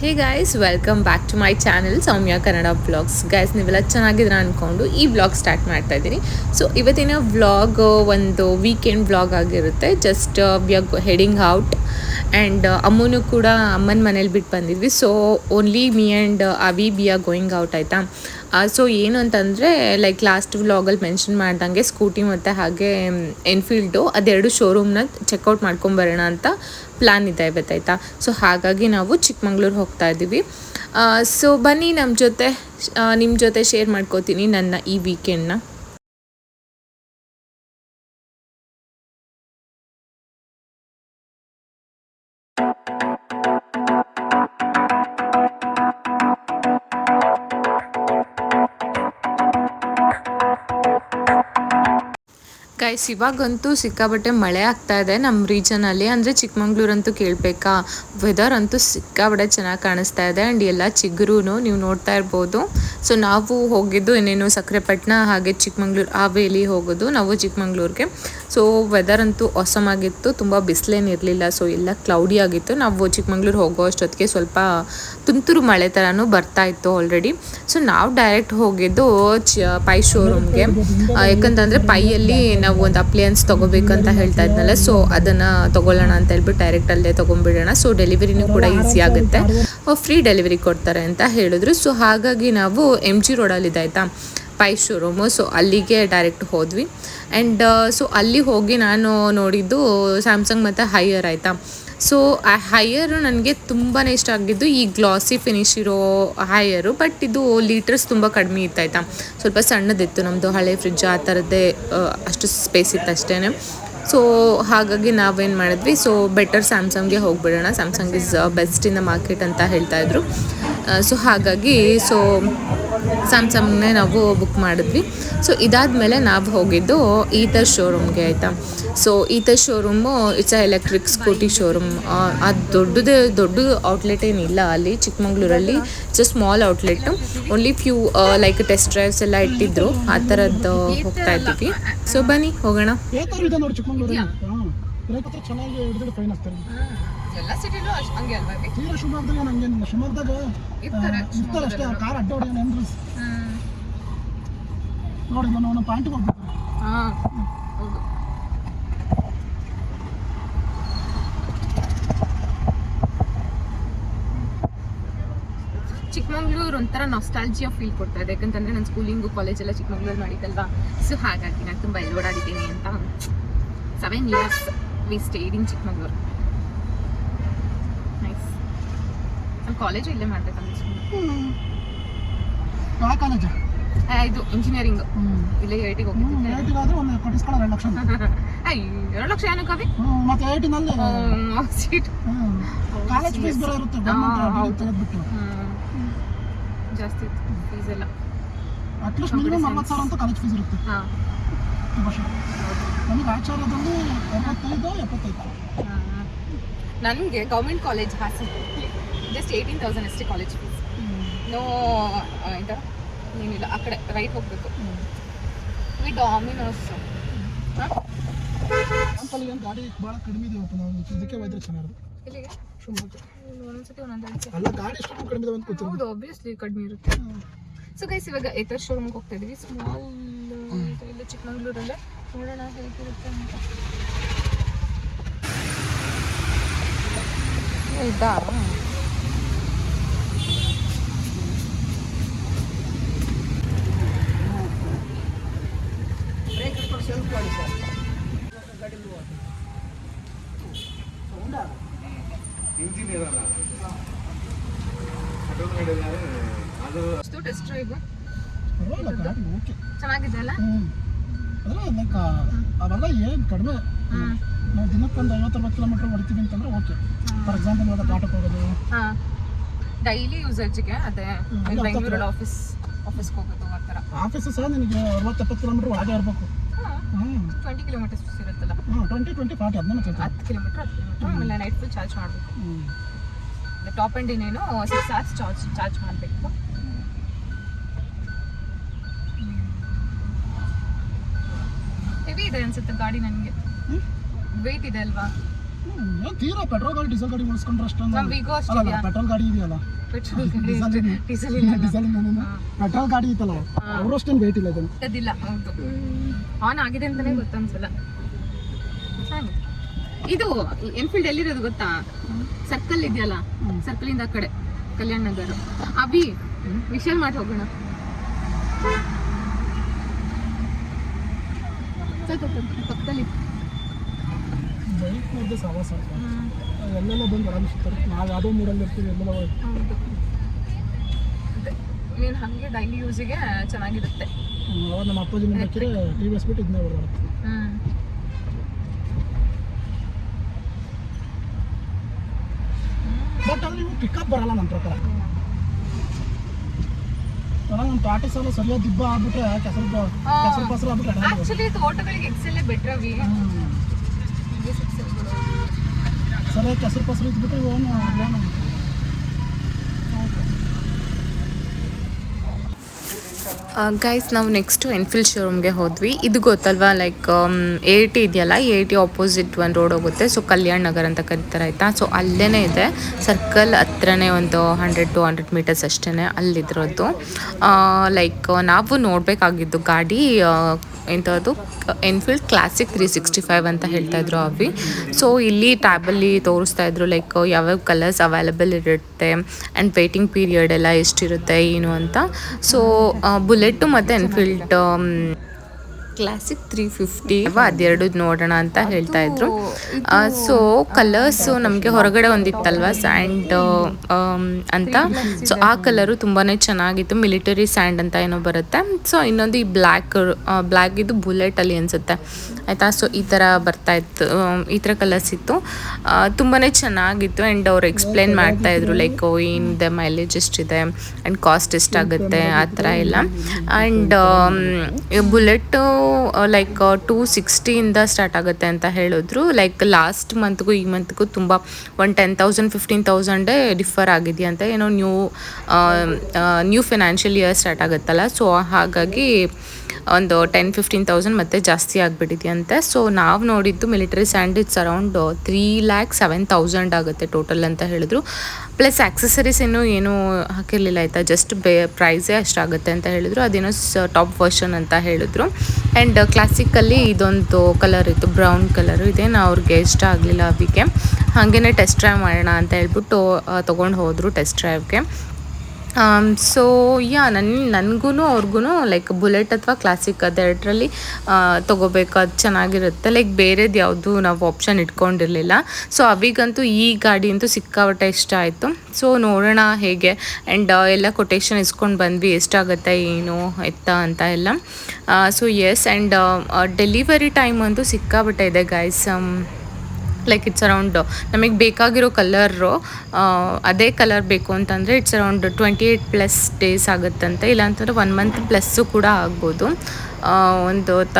Hey guys welcome back to my channel Soumya Kannada vlogs guys ನೀವೆಲ್ಲ ಚೆನ್ನಾಗಿದ್ರೆ ಅಂದ್ಕೊಂಡು ಈ ವ್ಲಾಗ್ ಸ್ಟಾರ್ಟ್ ಮಾಡ್ತಾ ಇದ್ದೀನಿ. ಸೊ ಇವತ್ತಿನ ವ್ಲಾಗ್ ಒಂದು ವೀಕೆಂಡ್ ವ್ಲಾಗ್ ಆಗಿರುತ್ತೆ. Just we are heading out and ಅಮ್ಮನೂ ಕೂಡ ಅಮ್ಮನ ಮನೇಲಿ ಬಿಟ್ಟು ಬಂದಿದ್ವಿ. So only me and Avi we are going out ಆಯಿತಾ? ಸೊ ಏನು ಅಂತಂದರೆ ಲೈಕ್ ಲಾಸ್ಟ್ ವ್ಲಾಗಲ್ಲಿ ಮೆನ್ಷನ್ ಮಾಡ್ದಂಗೆ ಸ್ಕೂಟಿ ಮತ್ತು ಹಾಗೆ ಎನ್ಫೀಲ್ಡು ಅದೆರಡು ಶೋರೂಮ್ನ ಚೆಕ್ಔಟ್ ಮಾಡ್ಕೊಂಬರೋಣ ಅಂತ ಪ್ಲ್ಯಾನ್ ಇದೆ ಇವತ್ತಾಯ್ತಾ ಸೊ ಹಾಗಾಗಿ ನಾವು ಚಿಕ್ಕಮಂಗ್ಳೂರು ಹೋಗ್ತಾ ಇದ್ದೀವಿ. ಸೊ ಬನ್ನಿ ನಮ್ಮ ಜೊತೆ ನಿಮ್ಮ ಜೊತೆ ಶೇರ್ ಮಾಡ್ಕೋತೀನಿ ನನ್ನ ಈ ವೀಕೆಂಡ್ನ ಗೈಸ್ ಇವಾಗಂತೂ ಸಿಕ್ಕಾಬಟ್ಟೆ ಮಳೆ ಆಗ್ತಾ ಇದೆ ನಮ್ಮ ರೀಜನಲ್ಲಿ ಅಂದರೆ ಚಿಕ್ಕಮಂಗ್ಳೂರಂತೂ ಕೇಳಬೇಕಾ? ವೆದರ್ ಅಂತೂ ಸಿಕ್ಕಾಬಟ್ಟೆ ಚೆನ್ನಾಗಿ ಕಾಣಿಸ್ತಾ ಇದೆ ಆ್ಯಂಡ್ ಎಲ್ಲ ಚಿಗುರು ನೀವು ನೋಡ್ತಾ ಇರ್ಬೋದು. ಸೊ ನಾವು ಹೋಗಿದ್ದು ಇನ್ನೇನು ಸಕ್ಕರೆಪಟ್ಟಣ ಹಾಗೆ ಚಿಕ್ಕಮಂಗ್ಳೂರು ಹಾವೇಲಿ ಹೋಗೋದು. ನಾವು ಚಿಕ್ಕಮಂಗ್ಳೂರಿಗೆ. ಸೊ ವೆದರ್ ಅಂತೂ awesome ಆಗಿತ್ತು. ತುಂಬ ಬಿಸಿಲೇನಿರಲಿಲ್ಲ ಸೊ ಎಲ್ಲ ಕ್ಲೌಡಿ ಆಗಿತ್ತು. ನಾವು ಚಿಕ್ಕಮಂಗ್ಳೂರು ಹೋಗೋ ಅಷ್ಟೊತ್ತಿಗೆ ಸ್ವಲ್ಪ ತುಂತುರು ಮಳೆ ಥರನೂ ಬರ್ತಾ ಇತ್ತು ಆಲ್ರೆಡಿ ಸೊ ನಾವು ಡೈರೆಕ್ಟ್ ಹೋಗಿದ್ದು ಚ, ಪೈ ಶೋರೂಮ್ಗೆ ಯಾಕಂತಂದರೆ ಪೈಯಲ್ಲಿ ನಾವು ಒಂದು ಅಪ್ಲಿಯನ್ಸ್ ತೊಗೋಬೇಕಂತ ಹೇಳ್ತಾ ಇದ್ನಲ್ಲ. ಸೊ ಅದನ್ನು ತೊಗೊಳ್ಳೋಣ ಅಂತ ಹೇಳ್ಬಿಟ್ಟು ಡೈರೆಕ್ಟ್ ಅಲ್ಲೇ ತೊಗೊಂಡ್ಬಿಡೋಣ. ಸೊ ಡೆಲಿವರಿನೂ ಕೂಡ ಈಸಿ ಆಗುತ್ತೆ. ಫ್ರೀ ಡೆಲಿವರಿ ಕೊಡ್ತಾರೆ ಅಂತ ಹೇಳಿದ್ರು. ಸೊ ಹಾಗಾಗಿ ನಾವು ಎಂ ಜಿ ರೋಡಲ್ಲಿದೆ ಆಯಿತಾ ಪೈ ಶೋರೂಮು ಸೊ ಅಲ್ಲಿಗೆ ಡೈರೆಕ್ಟ್ ಹೋದ್ವಿ. ಆ್ಯಂಡ್ ಸೊ ಅಲ್ಲಿ ಹೋಗಿ ನಾನು ನೋಡಿದ್ದು ಸ್ಯಾಮ್ಸಂಗ್ ಮತ್ತು ಹೈಯರ್ ಆಯಿತಾ. ಸೊ ಆ ಹೈಯರು ನನಗೆ ತುಂಬಾ ಇಷ್ಟ ಆಗಿದ್ದು ಈ ಗ್ಲಾಸಿ ಫಿನಿಶ್ ಇರೋ ಹೈಯರು ಬಟ್ ಇದು ಲೀಟರ್ಸ್ ತುಂಬ ಕಡಿಮೆ ಇತ್ತು ಆಯಿತಾ ಸ್ವಲ್ಪ ಸಣ್ಣದಿತ್ತು ನಮ್ಮದು ಹಳೆ ಫ್ರಿಜ್ ಆ ಥರದ್ದೇ ಆ, ಅಷ್ಟು ಸ್ಪೇಸ್ ಇತ್ತು ಅಷ್ಟೇ ಸೊ ಹಾಗಾಗಿ ನಾವೇನು ಮಾಡಿದ್ವಿ? ಸೊ ಬೆಟರ್ ಸ್ಯಾಮ್ಸಂಗ್ಗೆ ಹೋಗ್ಬಿಡೋಣ. Samsung is best in the market ಅಂತ ಹೇಳ್ತಾ ಇದ್ರು. ಸೊ ಹಾಗಾಗಿ ಸೊ ಸ್ಯಾಮ್ಸಂಗ್ನೇ ನಾವು ಬುಕ್ ಮಾಡಿದ್ವಿ. ಸೊ ಇದಾದಮೇಲೆ ನಾವು ಹೋಗಿದ್ದು ಈತರ್ ಶೋರೂಮ್ಗೆ ಆಯಿತಾ? So Ather showroom it's a electric scooty showroom ಅದು ದೊಡ್ಡದೇ, ದೊಡ್ಡ ಔಟ್ಲೆಟ್ ಏನಿಲ್ಲ ಅಲ್ಲಿ, ಚಿಕ್ಕಮಂಗ್ಳೂರಲ್ಲಿ it's a small outlet only few like test drives ಎಲ್ಲ ಇಟ್ಟಿದ್ರು. ಆ ಥರದ್ದು ಹೋಗ್ತಾ ಇದ್ದೀವಿ. ಸೊ ಬನ್ನಿ, ಹೋಗೋಣ. ಎಲ್ಲ ಸಿಟಿಲೂ ಹಂಗೆ ಅಲ್ವಾ ತೀರಾ ಶಿವಮೊಗ್ಗದಾಗ ನಂಗೇನಿಲ್ಲ ಶಿವಮೊಗ್ಗದಾಗ ಇರ್ತಾರೆ, ಇರ್ತಾರೆ ಅಷ್ಟೇ ಕಾರ್ ಅಡ್ಡ ಹೊಡೆಯೋಣ ಅಂದ್ರೆ ನೋಡಿ ನಾನು ನಮ್ಮ ಪಾಯಿಂಟ್ ಹೋಗ್ಬೇಕು ಹಾಂ ಹೌದು. ಚಿಕ್ಕಮಂಗ್ಳೂರು ಒಂಥರ ನಾಸ್ಟಾಲ್ಜಿಯಾ ಫೀಲ್ ಕೊಡ್ತಾ ಇದೆ. ಯಾಕಂತಂದ್ರೆ ನನ್ನ ಸ್ಕೂಲಿಂಗು ಕಾಲೇಜ್ ಎಲ್ಲ ಚಿಕ್ಕಮಂಗ್ಳೂರು ಮಾಡಿದ್ದಲ್ವಾ? ಸೊ ಹಾಗಾಗಿ ನಾನು ತುಂಬ ಎಲ್ಲಿ ಓಡಾಡಿದ್ದೀನಿ ಅಂತ. Seven years we stayed in Chikmagalur nice ನಾನು ಕಾಲೇಜು ಇಲ್ಲೇ ಮಾಡ್ಬೇಕಂತ ಯಾವ ಕಾಲೇಜ್? ಇದು ಇಂಜಿನಿಯರಿಂಗ್ ಇಲ್ಲೇ ಐ ಟಿಗೆ ಐಟಿಗೆ ಆದ್ರೆ ಒಂದು ಕೊಟ್ಟಿಸ್ಕೊಳ್ಳೋ ಎರಡು ಲಕ್ಷ. ಎರಡು ಲಕ್ಷ ಏನಕ್ಕೆ ಅವಿ ಐ ಮತ್ತೆ ಏಟಿನಲ್ಲಿ ಸೀಟ್ ಕಾಲೇಜ್ ಫೀಸ್ ಬೇರೆ ಇರುತ್ತೆ ಗೌರ್ಮೆಂಟ್ ತೆಗೆದ್ಬಿಟ್ಟು. ಜಾಸ್ತಿ ಫೀಸ್ ಎಲ್ಲ. ಅಟ್ಲೀಸ್ಟ್ ಮಿನಿಮಮ್ ಅರವತ್ತು ಸಾವಿರ ಅಂತ ಕಾಲೇಜ್ ಫೀಸ್ ಇರುತ್ತೆ. ನಮಗೆ ಆಚಾರದಲ್ಲಿ ಎಪ್ಪತ್ತೈದು. ಎಪ್ಪತ್ತೈದು ನನಗೆ government college Hassan just eighteen thousand ಅಷ್ಟೇ ಕಾಲೇಜ್ ಫೀಸ್ ನೋ ಎಂತ? ಏನಿಲ್ಲ ಆ ಕಡೆ ರೈಟ್ ಹೋಗಬೇಕು. ವಿ ಡಾಮಿನೋಸ್ ಟೆಂಪಲ್ ಏನು ಗಾಡಿ ಭಾಳ ಕಡಿಮೆ ಇದೆಯಪ್ಪ ನಾವು ಇದಕ್ಕೆ ಹೋದ್ರೆ ಇಲ್ಲಿಗೆ ಒಂದೊಂದ್ಸತಿ ಒಂದೊಂದು ಅಲ್ಲ ಗಾಡಿ ಎಷ್ಟು ಕಡಿಮೆ ಇದಾವೆ ಅಂತ ಗೊತ್ತಿಲ್ಲ. ಹೌದು ಆಬ್ವಿಯಸ್ಲಿ ಕಡಿಮೆ ಇರುತ್ತೆ. ಸೊ ಗೈಸ್ ಇವಾಗ ಏತರ್ ಶೋರೂಮ್ಗೆ ಹೋಗ್ತಾ ಇದ್ದೀವಿ ಸ್ಮಾಲ್ ಇಲ್ಲ ಚಿಕ್ಕಮಂಗ್ಳೂರಲ್ಲೇ. ನೋಡೋಣ ಹೇಗಿರುತ್ತೆ ಅಂತ. ಇದಾ ಎಷ್ಟು ಟೆಸ್ಟ್ ಡ್ರೈವ್ ಪರವಾಗಿಲ್ಲ ಗಾಡಿ ಓಕೆ ಚೆನ್ನಾಗಿದೆ ಅಲ್ಲ ಅಲ್ಲ ಲೈಕ್ ಅವೆಲ್ಲ ಏನು ಕಡಿಮೆ ನಾವು ದಿನಕ್ಕೊಂದು ಐವತ್ತೊಂಬತ್ತು ಕಿಲೋಮೀಟ್ರ್ ಹೊಡಿತೀವಿ ಅಂತಂದ್ರೆ ಓಕೆ ಫಾರ್ ಎಕ್ಸಾಂಪಲ್ ಇವಾಗ ಘಾಟಕ್ಕೆ ಹೋಗೋದು ಹಾ ಡೈಲಿ ಯೂಸೇಜ್ಗೆ ಅದೇ ಅಲ್ಲಿ ಬೆಂಗಳೂರಲ್ಲಿ ಆಫೀಸ್ ಆಫೀಸ್ಗೆ ಹೋಗೋದು ಆ ಥರ. ಆಫೀಸು ಸಹ ನಿನಗೆ ಅರವತ್ತು ಕಿಲೋಮೀಟರ್ ಕಿಲೋಮೀಟ್ರ್ ಒಳಗೆ ಇರಬೇಕು. ಟ್ವೆಂಟಿ ಕಿಲೋಮೀಟರ್ಸ್ ಇರುತ್ತಲ್ಲ. ಟ್ವೆಂಟಿ ಟ್ವೆಂಟಿ ಫಾರ್ಟಿ ಅದನ್ನ ಹತ್ತು ಕಿಲೋಮೀಟರ್ ಹತ್ತು ಕಿಲೋಮೀಟರ್ ಆಮೇಲೆ ನೈಟ್ ಫುಲ್ ಚಾರ್ಜ್ ಮಾಡಬೇಕು. ಹ್ಞೂ ಟಾಪ್ ಆ್ಯಂಡ್ ಇನ್ನೇನು ಸಿಕ್ಸ್ ಅವರ್ಸ್ ಚಾರ್ಜ್ ಚಾರ್ಜ್ ಮಾಡಬೇಕು. ಹೆವಿ ಇದೆ ಅನ್ಸುತ್ತೆ ಗಾಡಿ ನನಗೆ? ವೆಯ್ಟ್ ಇದೆ ಅಲ್ವಾ? ಏನ್ ತೀರಾ ಪೆಟ್ರೋಲ್ ಗಾಡಿ ಡೀಸೆಲ್ ಗಾಡಿ ಉಳಿಸ್ಕೊಂಡ್ರೆ ಅಷ್ಟೊಂದು ಅಷ್ಟಿದ್ಯಾ? ಪೆಟ್ರೋಲ್ ಗಾಡಿ ಇದೆಯಲ್ಲ? Petrol diesel diesel diesel petrol ಗಾಡಿ ಇತ್ತಲ್ಲ? ಅವರು ವೇಟ್ ಇಲ್ಲ ಇದನ್ನು. ಅದಿಲ್ಲ ಹೌದು. ಆನ್ ಆಗಿದೆ ಅಂತಾನೆ ಗೊತ್ತನ್ಸಲ್ಲ. ಚೆನ್ನಾಗಿದೆ. ಇದು ಎನ್ಫೀಲ್ಡ್ ಎಲ್ಲಿರೋದು ಗೊತ್ತಾ? ಸರ್ಕಲ್ ಇದೆಯಲ್ಲ? ಸರ್ಕಲ್ ಇಂದ ಆ ಕಡೆ ಕಲ್ಯಾಣ ನಗರ. ಅಭಿ ವಿಶಾಲ್ ಮಾಡಿ ಹೋಗೋಣ. ಸ್ವಲ್ಪ ಪಕ್ಕದಲ್ಲಿ. ಬೈಕ್ ಮಧ್ಯೆ ಸವಾಸ ಎಲ್ಲೆಲ್ಲ ಬಂದು ಆರಾಮಿಸ್ತಾರೆ. ನಾವು ಯಾವುದೋ ಮೂರಲ್ಲಿ ಇರ್ತೀವಿ ಎಲ್ಲೆಲ್ಲ ಅದೇ. ಹಂಗೆ ಡೈಲಿ ಯೂಸಿಗೆ ಚೆನ್ನಾಗಿರುತ್ತೆ. ಅವಾಗ ನಮ್ಮ ಅಪ್ಪಾಜಿ ಹಾಕಿದ್ರೆ ಟಿ ವಿ ಎಸ್ ಬಿಟ್ಟು ಇದನ್ನೇ ಓಡಾಡುತ್ತೆ ಬಟ್ ಅಲ್ಲಿ ಇವು ಪಿಕಪ್ ಬರಲ್ಲ ನನ್ನ ಪ್ರಕಾರ. ನಮ್ಮ ಟಾಟಾ ಸಾಲ ಸರಿಯಾದ ದಿಬ್ಬ ಆಗ್ಬಿಟ್ರೆ ಕೆಸರು ಕೆಸರು ಪಸರು ಆಗ್ಬಿಟ್ರೆ ಆಕ್ಚುಲಿ ತೋಟಗಳಿಗೆ ಎಕ್ಸೆಲ್ಲೇ ಬೆಟ್ರ್ ಅವಿ. ಹ್ಮ್. ಸರಿಯಾಗಿ ಕೆಸರು ಪಸರು ಇದ್ಬಿಟ್ರೆ ಏನು ಏನು ಗೈಸ್ ನಾವು ನೆಕ್ಸ್ಟು ಎನ್ಫೀಲ್ಡ್ ಶೋರೂಮ್ಗೆ ಹೋದ್ವಿ. ಇದು ಗೊತ್ತಲ್ವಾ ಲೈಕ್ ಎ ಟಿ ಇದೆಯಲ್ಲ ಎ ಟಿ ಆಪೋಸಿಟ್ ಒಂದು ರೋಡ್ ಹೋಗುತ್ತೆ. ಸೊ ಕಲ್ಯಾಣ್ ನಗರ್ ಅಂತ ಕರೀತಾರೆ, ಆಯಿತಾ? ಸೊ ಅಲ್ಲೇ ಇದೆ. ಸರ್ಕಲ್ ಹತ್ರನೇ ಒಂದು ಹಂಡ್ರೆಡ್ ಟು ಹಂಡ್ರೆಡ್ ಮೀಟರ್ಸ್ ಅಷ್ಟೇ ಅಲ್ಲಿದ್ರದ್ದು ಲೈಕ್ ನಾವು ನೋಡಬೇಕಾಗಿದ್ದು ಗಾಡಿ ಎಂಥದ್ದು? Enfield classic three sixty five ಅಂತ ಹೇಳ್ತಾ ಇದ್ರು ಅವಿ ಸೊ ಇಲ್ಲಿ ಟ್ಯಾಬಲ್ಲಿ ತೋರಿಸ್ತಾ ಇದ್ರು ಲೈಕ್ ಯಾವ್ಯಾವ ಕಲರ್ಸ್ ಅವೈಲಬಲ್ ಇರುತ್ತೆ ಆ್ಯಂಡ್ ವೇಟಿಂಗ್ ಪೀರಿಯಡ್ ಎಲ್ಲ ಎಷ್ಟಿರುತ್ತೆ, ಏನು ಅಂತ. ಸೊ ಬುಲೆಟ್ಟು ಮತ್ತು ಎನ್ಫೀಲ್ಡ್ ಕ್ಲಾಸಿಕ್ ತ್ರೀ ಫಿಫ್ಟಿ ಅದೆರಡು ನೋಡೋಣ ಅಂತ ಹೇಳ್ತಾ ಇದ್ರು. ಸೊ ಕಲರ್ಸ್ ನಮಗೆ ಹೊರಗಡೆ ಒಂದಿತ್ತಲ್ವಾ? ಸ್ಯಾಂಡ್ ಅಂತ. ಸೊ ಆ ಕಲರು ತುಂಬಾ ಚೆನ್ನಾಗಿತ್ತು. ಮಿಲಿಟರಿ ಸ್ಯಾಂಡ್ ಅಂತ ಏನೋ ಬರುತ್ತೆ. ಸೊ ಇನ್ನೊಂದು ಈ ಬ್ಲ್ಯಾಕ್ ಬ್ಲ್ಯಾಕ್ ಇದು ಬುಲೆಟಲ್ಲಿ ಅನಿಸುತ್ತೆ. ಆಯಿತಾ? ಸೊ ಈ ಥರ ಬರ್ತಾ ಇತ್ತು. ಈ ಥರ ಕಲರ್ಸ್ ಇತ್ತು. ತುಂಬಾ ಚೆನ್ನಾಗಿತ್ತು. ಆ್ಯಂಡ್ ಅವ್ರು ಎಕ್ಸ್ಪ್ಲೇನ್ ಮಾಡ್ತಾ ಇದ್ರು ಲೈಕ್ ಏನಿದೆ ಮೈಲೇಜ್ ಎಷ್ಟಿದೆ? ಆ್ಯಂಡ್ ಕಾಸ್ಟ್ ಎಷ್ಟಾಗುತ್ತೆ? ಆ ಥರ ಎಲ್ಲ. ಆ್ಯಂಡ್ ಬುಲೆಟ್ಟು ಲೈಕ್ ಟೂ ಸಿಕ್ಸ್ಟಿಯಿಂದ ಸ್ಟಾರ್ಟ್ ಆಗುತ್ತೆ ಅಂತ ಹೇಳಿದ್ರು. ಲೈಕ್ ಲಾಸ್ಟ್ ಮಂತ್ಗೂ ಈ ಮಂತ್ಗೂ ತುಂಬ ಒಂದು ಟೆನ್ ತೌಸಂಡ್ ಫಿಫ್ಟೀನ್ ತೌಸಂಡೇ ಡಿಫರ್ ಆಗಿದೆಯಂತೆ ಏನೋ new new financial year start ಆಗುತ್ತಲ್ಲ. ಸೊ ಹಾಗಾಗಿ ಒಂದು ಟೆನ್ ಫಿಫ್ಟೀನ್ ತೌಸಂಡ್ ಮತ್ತೆ ಜಾಸ್ತಿ ಆಗಿಬಿಟ್ಟಿದೆಯಂತೆ ಸೊ ನಾವು ನೋಡಿದ್ದು military sand it's around three lakh seven thousand ಆಗುತ್ತೆ ಟೋಟಲ್ ಅಂತ ಹೇಳಿದ್ರು. ಪ್ಲಸ್ ಆಕ್ಸೆಸರೀಸ್ ಏನೂ ಏನೂ ಹಾಕಿರಲಿಲ್ಲ ಆಯಿತಾ ಜಸ್ಟ್ ಬೇ ಪ್ರೈಸೇ ಅಷ್ಟಾಗುತ್ತೆ ಅಂತ ಹೇಳಿದ್ರು. ಅದೇನೋ ಟಾಪ್ ವರ್ಷನ್ ಅಂತ ಹೇಳಿದ್ರು. ಆ್ಯಂಡ್ ಕ್ಲಾಸಿಕಲ್ಲಿ ಇದೊಂದು ಕಲರ್ ಇತ್ತು ಬ್ರೌನ್ ಕಲರು ಇದೇನು ಅವ್ರಿಗೆ ಇಷ್ಟ ಆಗಲಿಲ್ಲ ಅದಕ್ಕೆ. ಹಾಗೇ ಟೆಸ್ಟ್ ಡ್ರೈವ್ ಮಾಡೋಣ ಅಂತ ಹೇಳ್ಬಿಟ್ಟು ತೊಗೊಂಡು ಹೋದರು ಟೆಸ್ಟ್ ಡ್ರೈವ್ಗೆ ಸೊ ಯಾ ನನ್ನ ನನಗೂ ಅವ್ರಿಗೂ ಲೈಕ್ ಬುಲೆಟ್ ಅಥವಾ ಕ್ಲಾಸಿಕ್ ಅದೆರಡರಲ್ಲಿ ತೊಗೋಬೇಕು. ಅದು ಚೆನ್ನಾಗಿರುತ್ತೆ. ಲೈಕ್ ಬೇರೆದು ಯಾವುದು ನಾವು ಆಪ್ಷನ್ ಇಟ್ಕೊಂಡಿರಲಿಲ್ಲ. ಸೊ ಅವಿಗಂತೂ ಈ ಗಾಡಿ ಅಂತೂ ಸಿಕ್ಕಾಪಟ್ಟೆ ಇಷ್ಟ ಆಯಿತು. ಸೊ ನೋಡೋಣ ಹೇಗೆ. ಆ್ಯಂಡ್ ಎಲ್ಲ ಕೊಟೇಶನ್ ಇಸ್ಕೊಂಡು ಬಂದ್ವಿ. ಎಷ್ಟಾಗುತ್ತೆ, ಏನು, ಎತ್ತ ಅಂತ ಎಲ್ಲ. So yes and delivery time ಅಂತೂ ಸಿಕ್ಕಾಪಟ್ಟೆ ಇದೆ ಗಾಯ್ಸ್ ಲೈಕ್ ಇಟ್ಸ್ ಅರೌಂಡ್ ನಮಗೆ ಬೇಕಾಗಿರೋ ಕಲರು ಅದೇ ಕಲರ್ ಬೇಕು ಅಂತಂದರೆ it's around twenty eight plus days ಆಗುತ್ತಂತೆ. ಇಲ್ಲಾಂತಂದರೆ ಒನ್ ಮಂತ್ ಪ್ಲಸ್ಸು ಕೂಡ ಆಗ್ಬೋದು. ಒಂದು ತ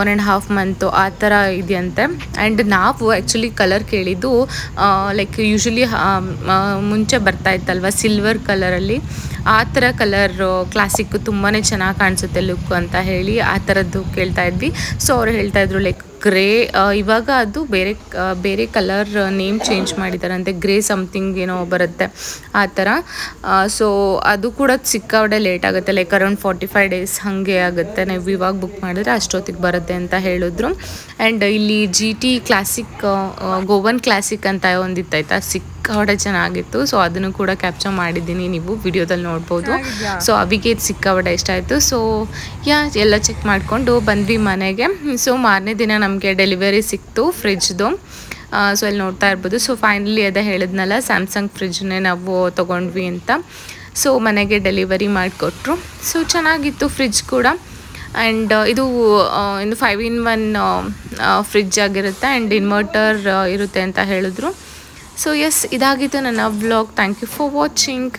ಒನ್ ಆ್ಯಂಡ್ ಹಾಫ್ ಮಂತು ಆ ಥರ ಇದೆಯಂತೆ. ಆ್ಯಂಡ್ ನಾವು ಆ್ಯಕ್ಚುಲಿ ಕಲರ್ ಕೇಳಿದ್ದು ಲೈಕ್ ಯೂಶ್ವಲಿ ಮುಂಚೆ ಬರ್ತಾ ಇತ್ತಲ್ವ ಸಿಲ್ವರ್ ಕಲರಲ್ಲಿ ಆ ಥರ ಕಲರ್ ಕ್ಲಾಸಿಕ್ ತುಂಬಾ ಚೆನ್ನಾಗಿ ಕಾಣಿಸುತ್ತೆ ಲುಕ್ ಅಂತ ಹೇಳಿ ಆ ಥರದ್ದು ಕೇಳ್ತಾ ಇದ್ವಿ. ಸೊ ಅವ್ರು ಹೇಳ್ತಾಯಿದ್ರು ಲೈಕ್ ಗ್ರೇ ಇವಾಗ ಅದು ಬೇರೆ ಬೇರೆ ಕಲರ್ ನೇಮ್ ಚೇಂಜ್ ಮಾಡಿದಾರಂತೆ. ಗ್ರೇ ಸಮಥಿಂಗ್ ಏನೋ ಬರುತ್ತೆ ಆ ಥರ. ಸೊ ಅದು ಕೂಡ ಸಿಕ್ಕಾವಡೆ ಲೇಟ್ ಆಗುತ್ತೆ. Like around forty five days ಹಾಗೆ ಆಗುತ್ತೆ. ನೀವು ಇವಾಗ ಬುಕ್ ಮಾಡಿದ್ರೆ ಅಷ್ಟೊತ್ತಿಗೆ ಬರುತ್ತೆ ಅಂತ ಹೇಳಿದ್ರು. ಆ್ಯಂಡ್ ಇಲ್ಲಿ G T classic Goan classic ಅಂತ ಒಂದಿತ್ತಾಯ್ತಾ ಸಿಕ್ಕಾಪಟ್ಟೆ ಚೆನ್ನಾಗಿತ್ತು. ಸೊ ಅದನ್ನು ಕೂಡ ಕ್ಯಾಪ್ಚರ್ ಮಾಡಿದ್ದೀನಿ ನೀವು ವಿಡಿಯೋದಲ್ಲಿ ನೋಡ್ಬೋದು. ಸೊ ಅವಿಗೆ ಇದು ಸಿಕ್ಕಾಪಟ್ಟೆ ಇಷ್ಟ ಆಯಿತು. ಸೊ ಯಾ ಎಲ್ಲ ಚೆಕ್ ಮಾಡಿಕೊಂಡು ಬಂದ್ವಿ ಮನೆಗೆ. ಸೊ ಮಾರನೇ ದಿನ ನಮಗೆ ಡೆಲಿವರಿ ಸಿಕ್ತು ಫ್ರಿಜ್ದು ಸೊ ಅಲ್ಲಿ ನೋಡ್ತಾ ಇರ್ಬೋದು. ಸೊ ಫೈನಲಿ ಅದೇ ಹೇಳಿದ್ನಲ್ಲ ಸ್ಯಾಮ್ಸಂಗ್ ಫ್ರಿಜ್ನೇ ನಾವು ತೊಗೊಂಡ್ವಿ ಅಂತ. ಸೊ ಮನೆಗೆ ಡೆಲಿವರಿ ಮಾಡಿಕೊಟ್ರು. ಸೊ ಚೆನ್ನಾಗಿತ್ತು ಫ್ರಿಜ್ ಕೂಡ. ಆ್ಯಂಡ್ ಇದು ಇನ್ನು ಫೈವ್ ಇನ್ ಒನ್ ಫ್ರಿಜ್ ಆಗಿರುತ್ತೆ ಆ್ಯಂಡ್ ಇನ್ವರ್ಟರ್ ಇರುತ್ತೆ ಅಂತ ಹೇಳಿದ್ರು. ಸೊ ಎಸ್ ಇದಾಗಿತ್ತು ನನ್ನ vlog thank you for watching